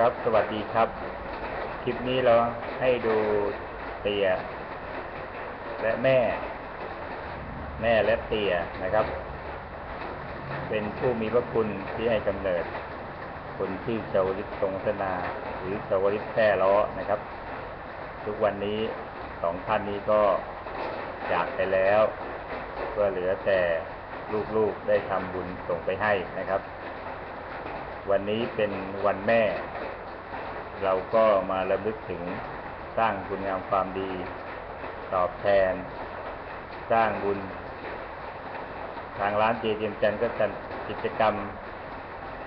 ครับ สวัสดีครับ คลิปนี้เราให้ดูเตีย และแม่ แม่และเตียนะครับ เป็นผู้มีพระคุณที่ให้กำเนิด คนชื่อชวิตทรงวัฒนา หรือชาวลิตแพร่ล้อนะครับ ทุกวันนี้สองท่านนี้ก็จากไปแล้วก็เหลือแต่ลูกๆได้ทำบุญส่งไปให้นะครับวันนี้เป็นวันแม่ เราก็มาระลึกถึงสร้างคุณงามความดี ตอบแทน สร้างบุญ ทางร้านเจเจียมจันก็จัดกิจกรรม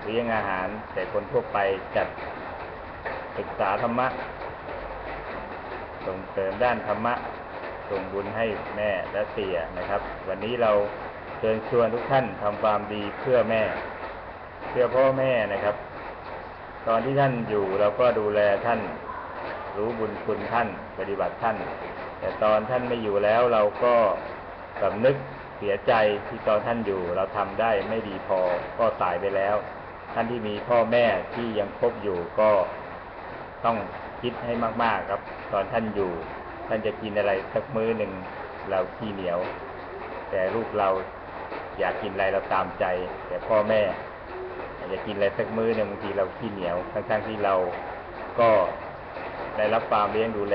เลี้ยงอาหาร แต่คนทั่วไปจัดศึกษาธรรมะ ส่งเสริมด้านธรรมะ ส่งบุญให้แม่และเตี่ยนะครับ วันนี้เราเชิญชวนทุกท่านทำความดีเพื่อแม่ เพื่อพ่อแม่นะครับ ตอนที่ท่านอยู่เราก็ดูแลท่าน รู้บุญคุณท่าน ปฏิบัติท่าน แต่ตอนท่านไม่อยู่แล้วเราก็สำนึกเสียใจที่ตอนท่านอยู่ เราทำได้ไม่ดีพอก็ตายไปแล้ว ท่านที่มีพ่อแม่ที่ยังคบอยู่ก็ต้องคิดให้มาก ๆ ครับ ตอนท่านอยู่ ท่านจะกินอะไรสักมื้อหนึ่งเราขี้เหนียว แต่ลูกเราอยากกินอะไรเราตามใจ แต่พ่อแม่ อยากินอะไรสักมื้อหนึ่งบางทีเราขี้เหนียวทั้งๆที่เราก็ได้รับความเลี้ยงดูแล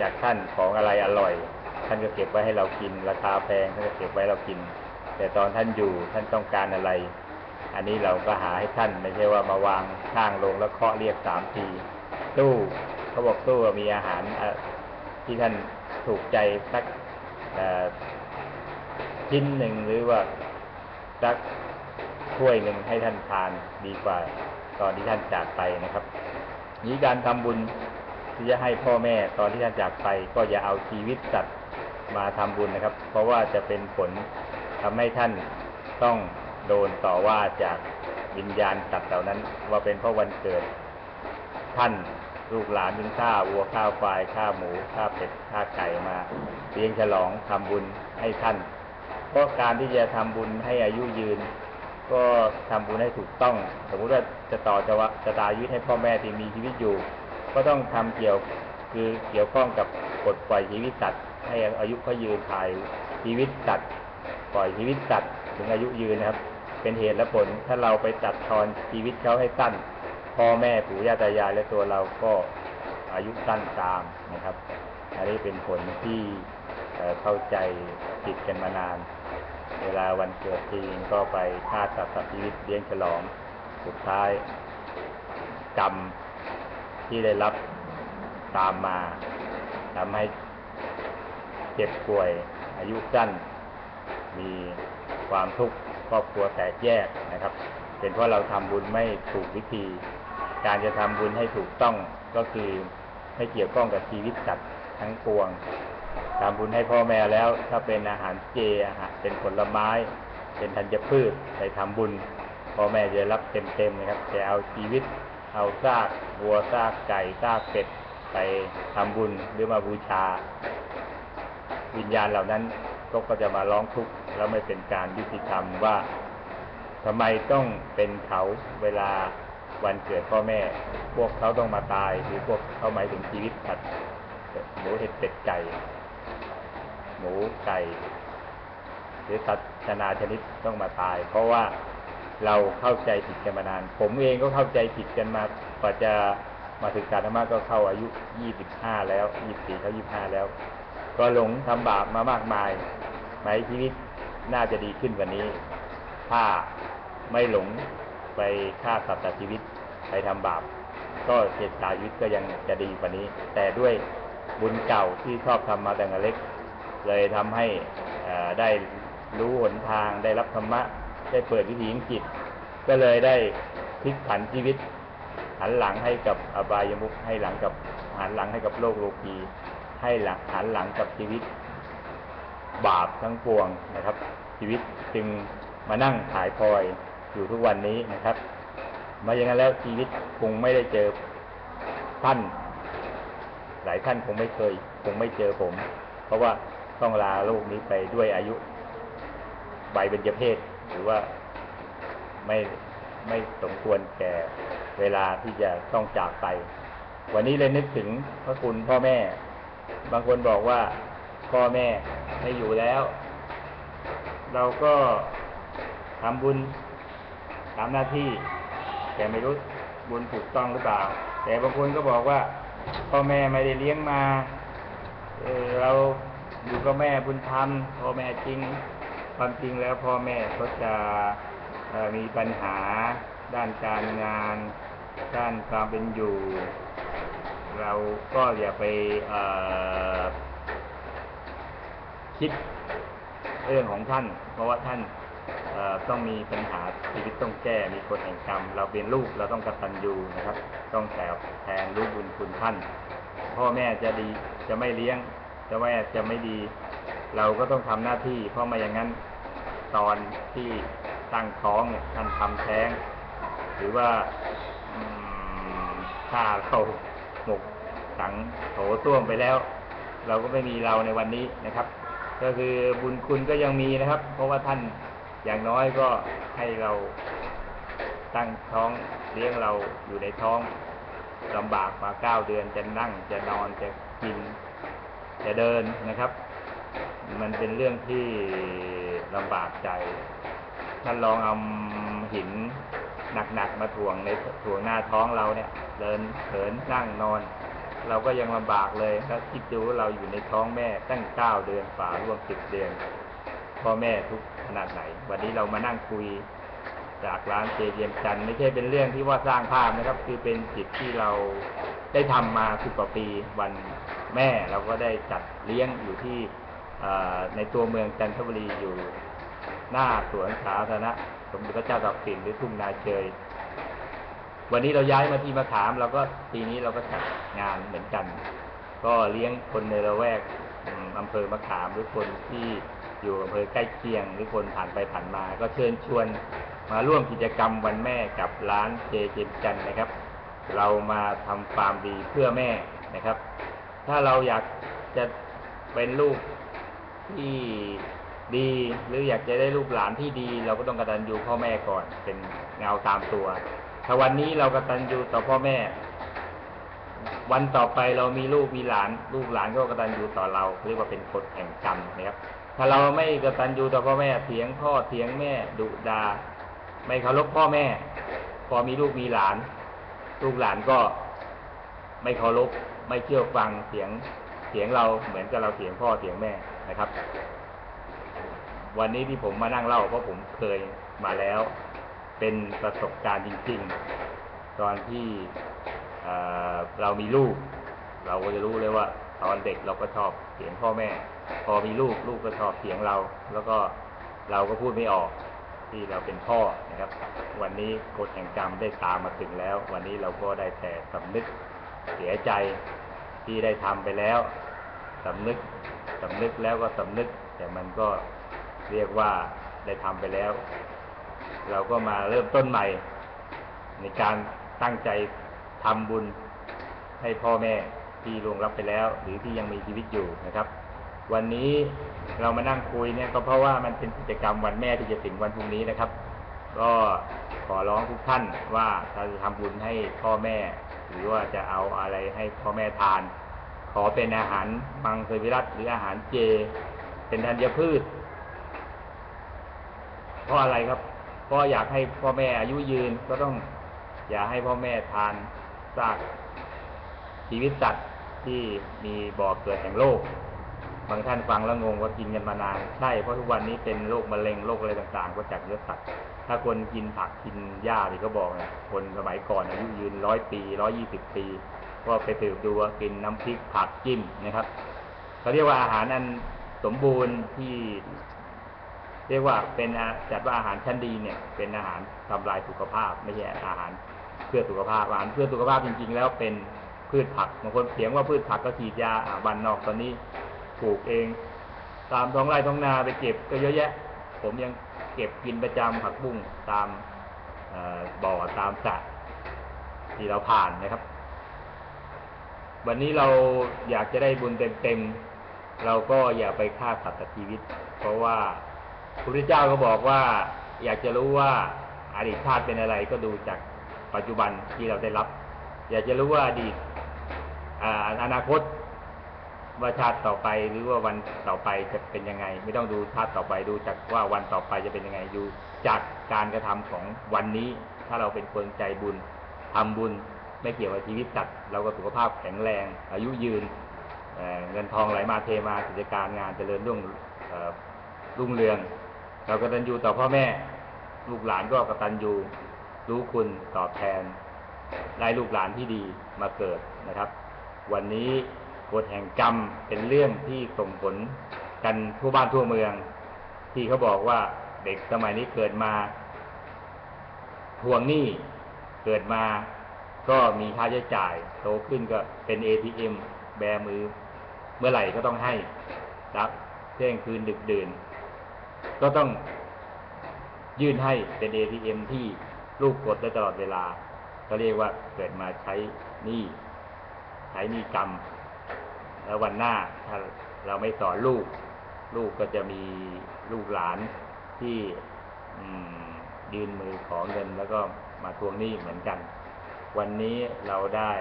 จากท่านของอะไรอร่อย ท่านก็เก็บไว้ให้เรากิน ราคาแพงท่านก็เก็บไว้เรากิน แต่ตอนท่านอยู่ท่านต้องการอะไร อันนี้เราก็หาให้ท่านไม่ใช่ว่ามาวางข้างลงแล้วเคาะเรียกสามทีตู้เขาบอกตู้มีอาหารที่ท่านถูกใจสักชิ้นหนึ่งหรือว่าสัก ถ้วยหนึ่งให้ท่านทานดีกว่าตอนที่ท่านจากไปนะครับนี้การทำบุญที่จะให้พ่อแม่ตอนที่ท่านจากไป ก็อย่าเอาชีวิตสัตว์มาทำบุญนะครับ เพราะว่าจะเป็นผลทำให้ท่านต้องโดนต่อว่าจากวิญญาณสัตว์เหล่านั้น ว่าเป็นเพราะวันเกิด ท่านลูกหลานถึงฆ่าวัวฆ่าควายฆ่าหมูฆ่าเป็ดฆ่าไก่มาเลี้ยงฉลองทำบุญให้ท่านเพราะการที่จะทำบุญให้อายุยืน ก็ทำบุญให้ถูกต้อง สมมุติว่าจะต่อจะวะจะตายอายุให้พ่อแม่ที่มีชีวิตอยู่ ก็ต้องทำเกี่ยวคือเกี่ยวข้องกับกฎปล่อยชีวิตสัตว์ให้อายุเขายืนถ่ายชีวิตสัตว์ปล่อยชีวิตสัตว์ถึงอายุยืนนะครับ เป็นเหตุและผลถ้าเราไปตัดทอนชีวิตเขาให้สั้น พ่อแม่ปู่ย่าตายายและตัวเราก็อายุสั้นตามนะครับอันนี้เป็นผลที่เข้าใจผิดกันมานาน เวลาวันเกิดจีนก็ไปฆ่าสัตว์ตัดชีวิตเลี้ยงฉลอง สุดท้ายกรรมที่ได้รับตามมาทำให้เจ็บป่วย อายุสั้น มีความทุกข์ครอบครัวแตกแยกนะครับ เป็นเพราะเราทำบุญไม่ถูกวิธี การจะทำบุญให้ถูกต้องก็คือให้เกี่ยวข้องกับชีวิตสัตว์ทั้งปวง ทำบุญให้พ่อแม่แล้ว ถ้าเป็นอาหารเจอาหารเป็นผลไม้ เป็นธัญพืชไปทำบุญพ่อแม่จะรับเต็มๆนะครับแต่เอาชีวิต เอาซากวัวซากไก่ซากเป็ดไปทำบุญหรือมาบูชา วิญญาณเหล่านั้นก็ก็จะมาร้องทุกข์แล้วไม่เป็นการยุติธรรมว่าทำไมต้องเป็นเขาเวลาวันเกิดพ่อแม่ พวกเขาต้องมาตายหรือพวกเขาหมายถึงชีวิตสัตว์หมูเห็ดเป็ดไก่ หมูไก่หรือสัตว์นานาชนิดต้องมาตาย เพราะว่าเราเข้าใจผิดกันมานาน ผมเองก็เข้าใจผิดกันมากว่าจะมาถึงการธรรมะก็เข้าอายุ25แล้ว24เข้า25แล้ว ก็หลงทำบาปมามากมายหมายชีวิตน่าจะดีขึ้นกว่านี้ ถ้าไม่หลงไปฆ่าสัตว์ตัดชีวิตไปทำบาป ก็เจตนาชีวิตก็ยังจะดีกว่านี้ แต่ด้วย บุญเก่าที่ชอบทำมาแต่เล็ก เลยทำให้ได้รู้หนทางได้รับธรรมะ ได้เปิดวิถีจิต ก็เลยได้พลิกผันชีวิต หันหลังให้กับอบายมุขให้หลังกับหันหลังให้กับโลกโลกีให้หลังหันหลังกับชีวิต บาปทั้งปวงนะครับ ชีวิตจึงมานั่งถ่ายพลอยอยู่ทุกวันนี้นะครับ มาอย่างนั้นแล้วชีวิตคงไม่ได้เจอท่าน หลายท่านคงไม่เคย คงไม่เจอผม เพราะว่าต้องลาโลกนี้ไปด้วยอายุใบเบญจเพศหรือว่าไม่ไม่สมควรแก่เวลาที่จะต้องจากไป วันนี้เลยนึกถึงพระคุณพ่อแม่ บางคนบอกว่าพ่อแม่ไม่อยู่แล้ว เราก็ทำบุญตามหน้าที่ แต่ไม่รู้บุญถูกต้องหรือเปล่า แต่บางคนก็บอกว่า พ่อแม่ไม่ได้เลี้ยงมาเเราอยู่กับแม่บุญธรรมพ่อแม่จริงความจริงแล้วพ่อแม่เขาจะมีปัญหาด้านการงาน ด้านความเป็นอยู่ เราก็อย่าไปคิดเรื่องของท่าน เพราะว่าท่าน ต้องมีปัญหาชีวิตต้องแก้มีกฎแห่งกรรม เราเป็นลูกเราต้องกตัญญูนะครับ ต้องแทนแทนลูกบุญคุณท่าน พ่อแม่จะดีจะไม่เลี้ยง จะแม่จะไม่ดี เราก็ต้องทำหน้าที่ เพราะไมาอย่างนั้นตอนที่ตั้งท้องเนี่ยท่านทำแท้ง หรือว่าถ้าเราหมกสังโถส้วมไปแล้ว เราก็ไม่มีเราในวันนี้นะครับ ก็คือบุญคุณก็ยังมีนะครับ เพราะว่าท่าน อย่างน้อยก็ให้เราตั้งท้องเลี้ยงเราอยู่ในท้องลำบากมาเก้าเดือนจะนั่งจะนอนจะกิน จะเดินนะครับ มันเป็นเรื่องที่ลำบากใจ ท่านลองเอาหินหนักๆมาถ่วงในถ่วงหน้าท้องเราเนี่ย เดินเขินนั่งนอน เราก็ยังลำบากเลยถ้าคิดดูว่าเราอยู่ในท้องแม่ตั้งเก้าเดือนฝ่าร่วมสิบเดือน พ่อแม่ทุกขนาดไหน วันนี้เรามานั่งคุยจากร้านเจเยียมจันไม่ใช่เป็นเรื่องที่ว่าสร้างภาพนะครับ คือเป็นจิตที่เราได้ทำมาสิบกว่าปีวันแม่เราก็ได้จัดเลี้ยงอยู่ที่ในตัวเมืองจันทบุรีอยู่หน้าสวนสาธารณะสมเด็จพระเจ้าตากสินหรือทุ่งนาเชยวันนี้เราย้ายมาที่มะขามเราก็ปีนี้เราก็จัดงานเหมือนกัน ก็เลี้ยงคนในละแวกอืมอำเภอมะขามหรือคนที่ อยู่อำเภอใกล้เคียงหรือคนผ่านไปผ่านมา ก็เชิญชวนมาร่วมกิจกรรมวันแม่กับร้านเจเจมจันทร์นะครับ เรามาทำความดีเพื่อแม่นะครับ ถ้าเราอยากจะเป็นลูกที่ดีหรืออยากจะได้ลูกหลานที่ดี เราก็ต้องกตัญญูพ่อแม่ก่อนเป็นเงาตามตัว ถ้าวันนี้เรากตัญญูต่อพ่อแม่ วันต่อไปเรามีลูกมีหลาน ลูกหลานก็กตัญญูต่อเราเรียกว่าเป็นกฎแห่งกรรมนะครับ ถ้าเราไม่กตัญญูต่อพ่อแม่เถียงพ่อเถียงแม่ดุดาไม่เคารพพ่อแม่ พอมีลูกมีหลาน ลูกหลานก็ไม่เคารพไม่เชื่อฟังเสียงเสียงเราเหมือนกับเราเสียงพ่อเสียงแม่นะครับ วันนี้ที่ผมมานั่งเล่าเพราะผมเคยมาแล้ว เป็นประสบการณ์จริง ๆ ตอนที่เอ่อเรามีลูก เราก็จะรู้เลยว่า ตอนเด็กเราก็ชอบเสียงพ่อแม่ พอมีลูกลูกก็ชอบเสียงเรา แล้วก็เราก็พูดไม่ออกที่เราเป็นพ่อนะครับ วันนี้กฎแห่งกรรมได้ตามมาถึงแล้ว วันนี้เราก็ได้แต่สำนึกเสียใจที่ได้ทำไปแล้วสำนึกสำนึกแล้วก็สำนึก แต่มันก็เรียกว่าได้ทำไปแล้ว เราก็มาเริ่มต้นใหม่ ในการตั้งใจทำบุญให้พ่อแม่ที่ล่วงลับไปแล้ว หรือที่ยังมีชีวิตอยู่นะครับ วันนี้เรามานั่งคุยเนี่ยก็เพราะว่ามันเป็นกิจกรรมวันแม่ที่จะถึงวันพรุ่งนี้นะครับ ก็ขอร้องทุกท่านว่าถ้าจะทำบุญให้พ่อแม่ หรือว่าจะเอาอะไรให้พ่อแม่ทาน ขอเป็นอาหารมังสวิรัตหรืออาหารเจ เป็นธัญพืชเพราะอะไรครับเพราะอยากให้พ่อแม่อายุยืนก็ต้องอย่าให้พ่อแม่ทานซากชีวิตสัตว์ที่มีบ่อเกิดแห่งโรค บางท่านฟังแล้วงงว่ากินกันมานานใช่เพราะทุกวันนี้เป็นโรคมะเร็งโรคอะไรต่างๆ ก็จากเนื้อสัตว์ถ้าคนกินผักกินหญ้าที่เขาบอกนะคนสมัยก่อนอายุยืนร้อยปีร้อยี่สิบปี ก็ไปสืบดูว่ากินน้ำพริกผักจิ้มนะครับเขาเรียกว่าอาหารอันสมบูรณ์ที่เรียกว่าเป็นจัดว่าอาหารชั้นดีเนี่ย เป็นอาหารทำลายสุขภาพ ไม่ใช่อาหารเพื่อสุขภาพอาหารเพื่อสุขภาพจริง ๆ แล้วเป็นพืชผักบางคนเถียงว่าพืชผักก็ฉีดยาอ่าวันนอกตอนนี้ ปลูกเอง ตามท้องไร่ท้องนาไปเก็บก็เยอะแยะ ผมยังเก็บกินประจำผักบุ้งตามบ่อตามสระที่เราผ่านนะครับ วันนี้เราอยากจะได้บุญเต็มๆ เราก็อย่าไปฆ่าสัตว์ตัดชีวิต เพราะว่าพระพุทธเจ้าก็บอกว่า อยากจะรู้ว่าอดีตชาติเป็นอะไรก็ดูจากปัจจุบันที่เราได้รับ อยากจะรู้ว่าอดีตออนาคต ว่าชาติต่อไปหรือว่าวันต่อไปจะเป็นยังไง ไม่ต้องดูชาติต่อไปดูจากว่าวันต่อไปจะเป็นยังไงอยู่จากการกระทำของวันนี้ ถ้าเราเป็นคนใจบุญทำบุญไม่เกี่ยวกับชีวิตสัตว์เราก็สุขภาพแข็งแรง อายุยืนเเงินทองไหลมาเทมากิจการงานเจริญรุ่งเรุ่งเรือง เรากตัญญูต่อพ่อแม่ ลูกหลานก็กตัญญูรู้คุณตอบแทนได้ลูกหลานที่ดีมาเกิดนะครับ วันนี้ กฎแห่งกรรมเป็นเรื่องที่ส่งผลกันทั่วบ้านทั่วเมือง ที่เขาบอกว่าเด็กสมัยนี้เกิดมาทวงหนี้เกิดมาก็มีค่าใช้จ่ายโตขึ้นก็เป็น ATM แบมือ เมื่อไหร่ก็ต้องให้รับเที่ยงคืนดึกดื่น ก็ต้องยื่นให้เป็น ATM ที่ลูกกดได้ตลอดเวลา ก็เรียกว่าเกิดมาใช้หนี้ใช้หนี้กรรม แล้ววันหน้าถ้าเราไม่สอนลูก ลูกก็จะมีลูกหลานที่ยืนมือขอเงินแล้วก็มาทวงหนี้เหมือนกัน วันนี้เราได้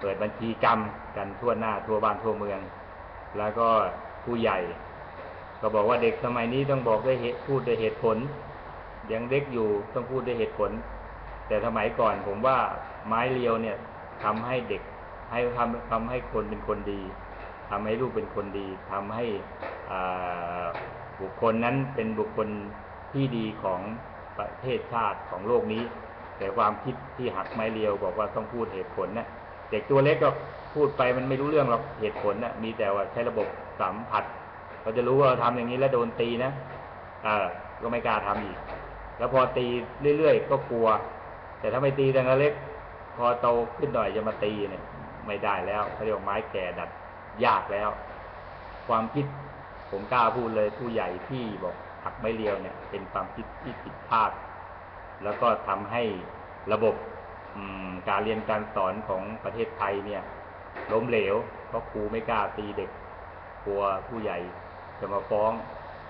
เปิดบัญชีกรรมกันทั่วหน้าทั่วบ้านทั่วเมือง แล้วก็ผู้ใหญ่ ก็บอกว่าเด็กสมัยนี้ต้องบอกด้วยเหตุพูดด้วยเหตุผล ยังเด็กอยู่ต้องพูดด้วยเหตุผล แต่สมัยก่อนผมว่าไม้เรียวเนี่ยทำให้เด็กให้ทำทำให้คนเป็นคนดี ทำให้ลูกเป็นคนดีทำให้บุคคลนั้นเป็นบุคคลที่ดีของประเทศชาติของโลกนี้ แต่ความคิดที่หักไม้เรียวบอกว่าต้องพูดเหตุผลนะเด็กตัวเล็กก็พูดไปมันไม่รู้เรื่องหรอกเหตุผลนะมีแต่ว่าใช้ระบบสัมผัสเราจะรู้ว่าเราทำอย่างนี้แล้วโดนตีนะเออก็ไม่กล้าทำอีก แล้วพอตีเรื่อยๆก็กลัว แต่ถ้าไม่ตีตั้งแต่เล็ก พอโตขึ้นหน่อยจะมาตีเนี่ยไม่ได้แล้วเขาเรียกไม้แก่ดัด ยากแล้ว ความคิดผมกล้าพูดเลยผู้ใหญ่ที่บอกหักไม่เรียวเนี่ย เป็นความคิดที่ผิดพลาด แล้วก็ทำให้ระบบการเรียนการสอนของประเทศไทยเนี่ย ล้มเหลวเพราะครูไม่กล้าตีเด็กกลัวผู้ใหญ่จะมาฟ้อง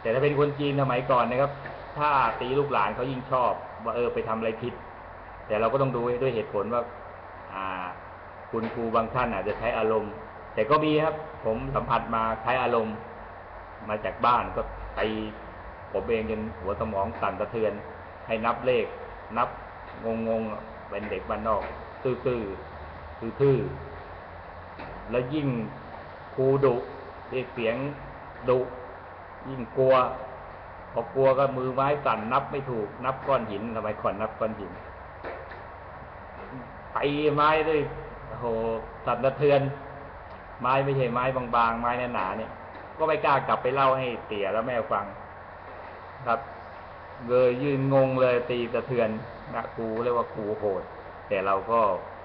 แต่ถ้าเป็นคนจีนสมัยก่อนนะครับ ถ้าตีลูกหลานเขายิ่งชอบ ว่าเออไปทำอะไรผิด แต่เราก็ต้องดูด้วยเหตุผลว่า อ่า คุณครูบางท่านอาจจะใช้อารมณ์ แต่ก็มีครับ ผมสัมผัสมาใช้อารมณ์ มาจากบ้านก็ตีผมเองจนหัวสมองสั่นสะเทือน ให้นับเลข นับงงงเป็นเด็กบ้านนอกซื่อๆซื่อๆแล้วยิ่งครูดุเรียกเสียงดุยิ่งกลัวพอกลัวก็มือไม้สั่นนับไม่ถูก นับก้อนหินทำไมขอนนับก้อนหินตีไม้ด้วยโหสั่นสะเทือน ไม้ไม่ใช่ไม้บางๆ ไม้หนาๆเนี่ย ก็ไม่กล้ากลับไปเล่าให้เตี่ยแล้วแม่ฟัง ครับเลยยืนงงเลยตีสะเทือนนะครูเรียกว่าครูโหด แต่เราก็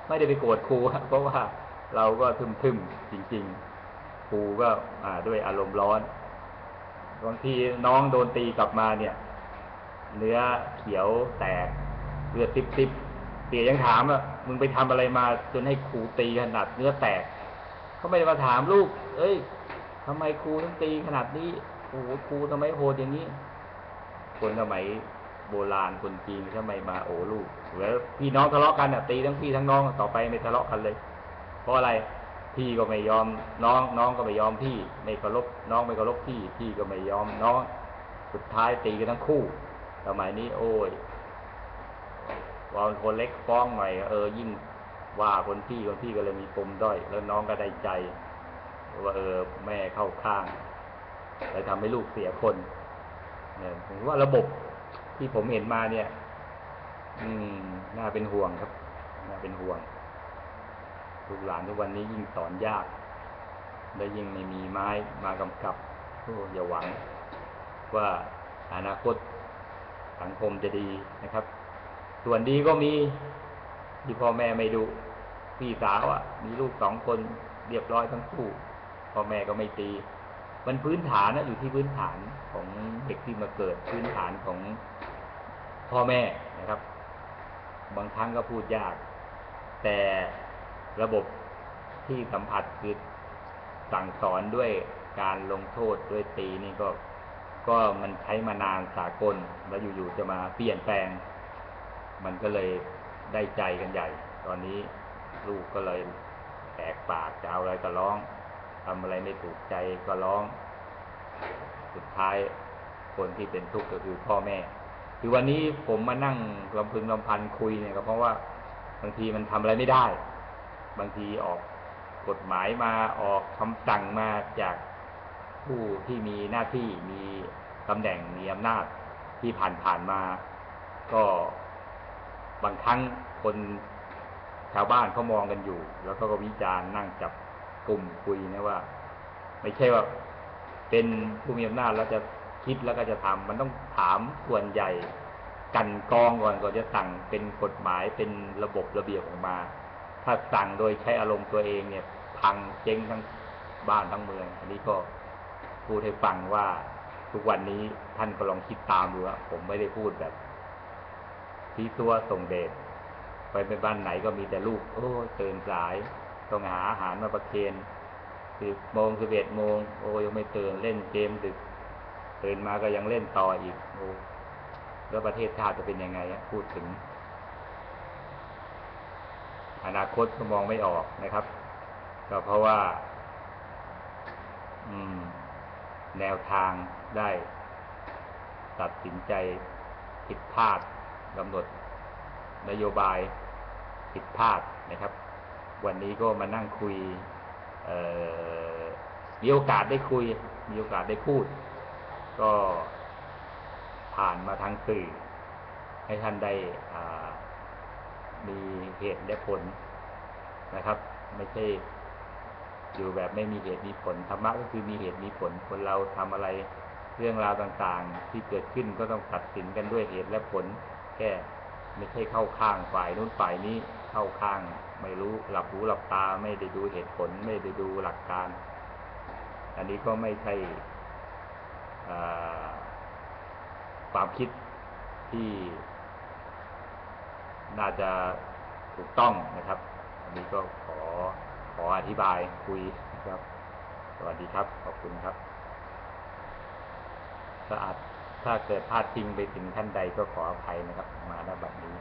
ไม่ได้ไปโกรธครูครับเพราะว่าเราก็ทึมๆจริง ๆ ครูก็อ่าด้วยอารมณ์ร้อนบางทีน้องโดนตีกลับมาเนี่ย เนื้อเขียวแตกเลือดติบติบๆเตี๋ยยังถามอะมึงไปทำอะไรมาจนให้ครูตีขนาดเนื้อแตก เขาไม่ได้มาถามลูก เอ้ยทำไมครูต้องตีขนาดนี้ โอ้โหครูทำไมโหดอย่างนี้ คนสมัยโบราณคนจีนทำไมมาโอ้ลูกแล้วพี่น้องทะเลาะกันอะตีทั้งพี่ทั้งน้องต่อไปไม่ทะเลาะกันเลย เพราะอะไรพี่ก็ไม่ยอมน้องน้องก็ไม่ยอมพี่ไม่เคารพน้องไม่เคารพพี่พี่ก็ไม่ยอมน้อง สุดท้ายตีกันทั้งคู่สมัยนี้ โอ้ยว่าคนเล็กฟ้องหน่อยเออยิ่ง ว่าคนพี่คนพี่ก็เลยมีปมด้อย แล้วน้องก็ได้ใจว่าเออแม่เข้าข้างเลยทำให้ลูกเสียคนเนี่ยผมว่าระบบที่ผมเห็นมาเนี่ย อืม น่าเป็นห่วงครับ น่าเป็นห่วงลูกหลานทุกวันนี้ยิ่งสอนยาก และยิ่งไม่มีไม้มากำกับโอ้อย่าหวัง ว่าอนาคตสังคมจะดีนะครับ ส่วนดีก็มีที่พ่อแม่ไม่ดู พี่สาวอะ มีลูกสองคนเรียบร้อยทั้งคู่พ่อแม่ก็ไม่ตี มันพื้นฐานนะอยู่ที่พื้นฐานของเด็กที่มาเกิดพื้นฐานของพ่อแม่นะครับ บางครั้งก็พูดยาก แต่ระบบที่สัมผัสคือสั่งสอนด้วยการลงโทษด้วยตีนี่ก็ก็มันใช้มานานสากลแล้วอยู่ๆจะมาเปลี่ยนแปลง มันก็เลยได้ใจกันใหญ่ ตอนนี้ ลูกก็เลยแตกปากจะเอาอะไรก็ร้องทำอะไรไม่ถูกใจก็ร้อง สุดท้ายคนที่เป็นทุกข์ก็คือพ่อแม่ คือวันนี้ผมมานั่งลำพึงลำพันคุยเนี่ยก็เพราะว่าบางทีมันทำอะไรไม่ได้ บางทีออกกฎหมายมาออกคำสั่งมาจากผู้ที่มีหน้าที่มีตำแหน่งมีอำนาจที่ผ่านผ่านๆมา ก็บางครั้งคนาวบ้านเขามองกันอยู่ แล้วเขาก็วิจารณ์นั่งจับกลุ่มคุยนะว่า ไม่ใช่ว่าเป็นผู้มีอำนาจแล้วจะคิดแล้วก็จะทำมันต้องถามส่วนใหญ่ กันกองก่อนก่อนจะสั่งเป็นกฎหมายเป็นระบบระเบียบออกมา ถ้าสั่งโดยใช้อารมณ์ตัวเองเนี่ย พังเจ๊งทั้งบ้านทั้งเมือง อันนี้ก็พูดให้ฟังว่าทุกวันนี้ท่านก็ลองคิดตามดูว่าผมไม่ได้พูดแบบที่ตัวส่งเดช ไปไปบ้านไหนก็มีแต่ลูก โอ้ตื่นสาย ต้องหาอาหารมาประเคนสิบโมงสิบเอ็ดโมงโอ้ยังไม่ตื่นเล่นเกมดึก ตื่นมาก็ยังเล่นต่ออีกโอ้แล้วประเทศชาติจะเป็นยังไงพูดถึง อนาคตก็มองไม่ออกนะครับ ก็เพราะว่า อืม แนวทางได้ตัดสินใจผิดพลาดกำหนดนโยบาย ผิดพลาดนะครับ วันนี้ก็มานั่งคุยมีโอกาสได้คุย มีโอกาสได้พูด ก็ผ่านมาทางสื่อ ให้ท่านได้มีเหตุและผลนะครับ ไม่ใช่อยู่แบบไม่มีเหตุมีผลธรรมะก็คือมีเหตุมีผลคนเราทำอะไรเรื่องราวต่างๆ ที่เกิดขึ้นก็ต้องตัดสินกันด้วยเหตุและผลแค่ ไม่ใช่เข้าข้างฝ่ายนู้นฝ่ายนี้เข้าข้าง ไม่รู้หลับหูหลับตาไม่ได้ดูเหตุผล ไม่ได้ดูหลักการ อันนี้ก็ไม่ใช่ความคิดที่น่าจะถูกต้องนะครับ อันนี้ก็ขอขออธิบายคุยนะครับ สวัสดีครับ ขอบคุณครับถ้าอาจ ถ้าเกิดพลาดพิงไปถึงท่านใดก็ขออภัยนะครับ มาณบัดนี้